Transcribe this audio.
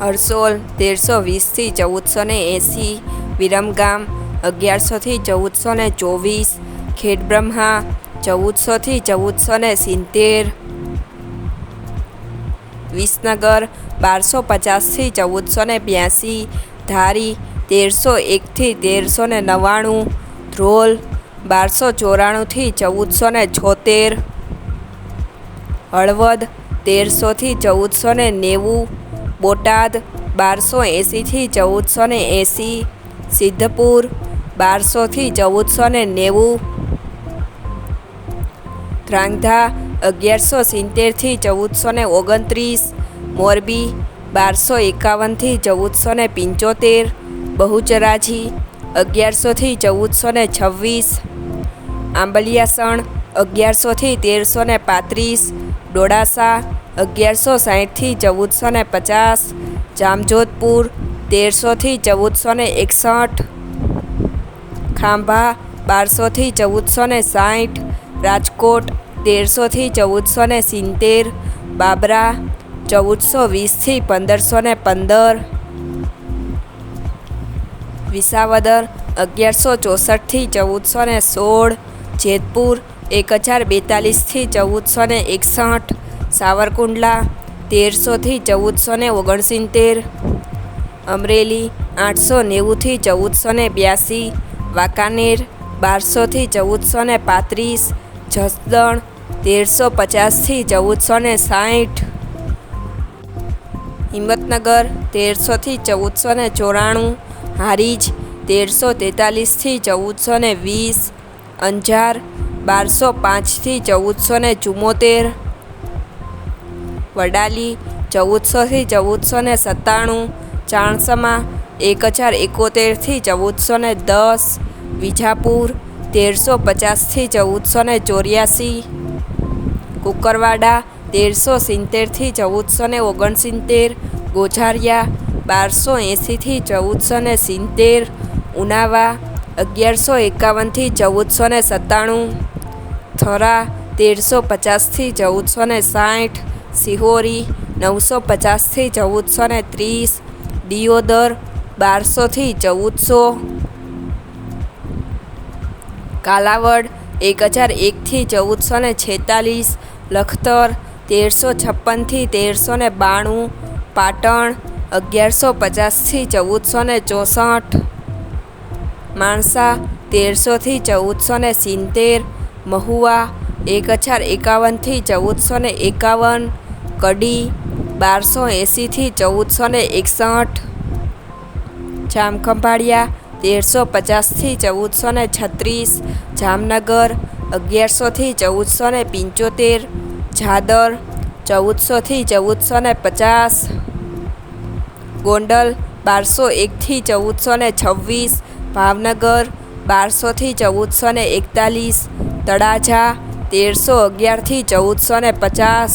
હરસોલ તેરસો વીસથી ચૌદસો ને એંસી, વિરમગામ, અગિયારસોથી ચૌદસો ને ચોવીસ, ખેડબ્રહ્મા, ચૌદસોથી ચૌદસો ને સિત્તેર, વિસનગર, બારસો પચાસથી ચૌદસો ને બ્યાસી, ધારી, તેરસો એકથી તેરસો ને નવ્વાણું, ધ્રોલ, બારસો ચોરાણુંથી ચૌદસો ને છોતેર, હળવદ, તેરસોથી ચૌદસો ને નેવું બોટાદ બારસો એંસીથી ચૌદસો ને એંસી સિદ્ધપુર બારસોથી ચૌદસો ને નેવું ધ્રાંગધા અગિયારસો સિત્તેરથી ચૌદસો ને ઓગણત્રીસ, મોરબી બારસો એકાવનથી ચૌદસો ને પંચોતેર, બહુચરાજી અગિયારસોથી ચૌદસો ને છવ્વીસ, આંબલિયાસણ અગિયારસોથી તેરસો ને પાંત્રીસ, ડોડાસા અગિયારસો સાહીઠથી ચૌદસો ને પચાસ, જામજોધપુર તેરસોથી ચૌદસો ને એકસઠ, ખાંભા બારસોથી ચૌદસો ને સાઠ રાજકોટ તેરસોથી ચૌદસો ને સિત્તેર, બાબરા ચૌદસો વીસથી પંદરસો ને પંદર, વિસાવદર અગિયારસો ચોસઠથી ચૌદસો ને સોળ, જેતપુર એક હજાર બેતાલીસથી ચૌદસો ને એકસઠ સાવરકુંડલા તેરસોથી ચૌદસો ને ઓગણસિત્તેર. અમરેલી, આઠસો નેવુંથી ચૌદસો ને બ્યાસી. વાંકાનેર બારસોથી ચૌદસો ને પાંત્રીસ. જસદણ, તેરસો પચાસથી ચૌદસો ને સાઠ. હિંમતનગર તેરસોથી ચૌદસો ને ચોરાણું. હારીજ, તેરસો તેતાલીસથી ચૌદસો ને વીસ. અંજાર, બારસો પાંચથી ચૌદસો ને ચુમ્મોતેર વડાલી, ચૌદસોથી ચૌદસો ને સત્તાણું, ચાણસમા એક હજાર એકોતેરથી ચૌદસો ને દસ, વિજાપુર તેરસો પચાસથી ચૌદસો ને ચોર્યાસી, કુકરવાડા તેરસો સિત્તેરથી ચૌદસો ને ઓગણસિત્તેર, ગોઝારિયા બારસો એંસીથી ચૌદસો ને સિત્તેર, ઉનાવા અગિયારસો એકાવનથી ચૌદસો ને સત્તાણું, થરા તેરસો પચાસથી ચૌદસો ને સાઠ સિહોરી નવસો પચાસથી ચૌદસો ને ત્રીસ, દિયોદર બારસોથી ચૌદસો, કાલાવડ એક હજાર એકથી ચૌદસો ને છેતાલીસ, લખતર તેરસો છપ્પનથી તેરસો ને બાણું, પાટણ અગિયારસો પચાસથી ચૌદસો ને ચોસઠ, માણસા તેરસોથી ચૌદસો ને સિત્તેર, મહુવા એક હજાર એકાવનથી ચૌદસો ને એકાવન કડી બારસો એંસીથી ચૌદસો ને એકસઠ. જામખંભાળિયા તેરસો પચાસથી ચૌદસો ને છત્રીસ. જામનગર અગિયારસોથી ચૌદસો ને પંચોતેર. જાદર ચૌદસોથી ચૌદસો ને પચાસ. ગોંડલ બારસો એકથી ચૌદસો ને છવ્વીસ. ભાવનગર બારસોથી ચૌદસો ને એકતાલીસ. તળાજા તેરસો અગિયારથી ચૌદસો ને પચાસ